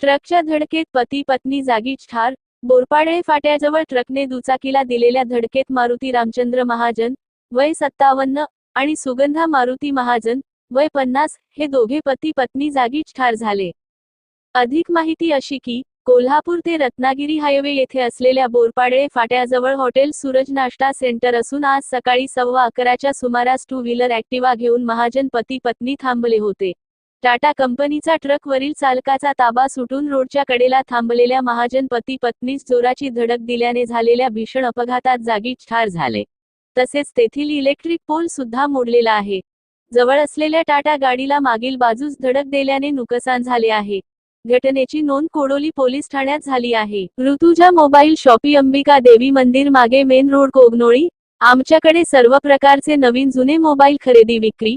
ट्रकच्या धडकेत पती पत्नी जागीच ठार. बोरपाडे फाट्याजवळ ट्रकने दुचाकीला दिलेल्या धडकेत मारुती रामचंद्र महाजन वय सत्तावन्न आणि सुगंधा मारुती महाजन वय पन्नास हे दोघे पती पत्नी जागीच ठार झाले. अधिक माहिती अशी की कोल्हापूर ते रत्नागिरी हायवे येथे असलेल्या बोरपाडळे फाट्याजवळ हॉटेल सूरज नाश्ता सेंटर असून आज सकाळी सव्वा अकराच्या सुमारास टू व्हीलर ऍक्टिवा घेऊन महाजन पती पत्नी थांबले होते. टाटा कंपनीचा ट्रकवरील चालकाचा ताबा सुटून रोडच्या कडेला थांबलेल्या महाजन पती पत्नीस जोराची धडक दिल्याने झालेल्या भीषण अपघातात जागीच ठार झाले. तसेच तेथील इलेक्ट्रिक पोल सुद्धा मोडलेला आहे. जवळ असलेल्या टाटा गाडीला मागील बाजूस धडक दिल्याने नुकसान झाले आहे. घटनेची नोंद कोडोली पोलीस ठाण्यात झाली आहे. ऋतुजा मोबाईल शॉपी अंबिका देवी मंदिर मागे मेन रोड कोगनोळी. आमच्याकडे सर्व प्रकारचे नवीन जुने मोबाईल खरेदी विक्री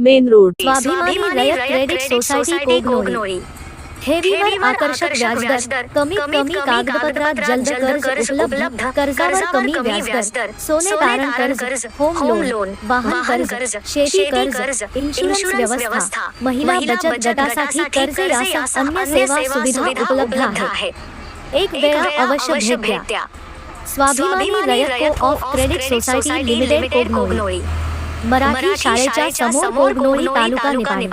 मेन रोड। स्वाभिमानी रयत क्रेडिट सोसायटी कोगनोळी ठेवीवर आकर्षक व्याजदर। कमीत कमी कागदपत्रात जलद कर्ज उपलब्ध। कर्जावर कमी व्याजदर। सोने तारण कर्ज होम लोन वाहन कर्ज शेती कर्ज इन्शुरन्स व्यवस्था महिला बचत गटासाठी कर्ज यासह अन्य सेवा सुविधा उपलब्ध आहे. एक वेळा अवश्य भेट द्या. Swabhimani Rayat co op credit society limited Kognoli Marathi शाळेच्या समोर कोगनोळी तालुका निपाणी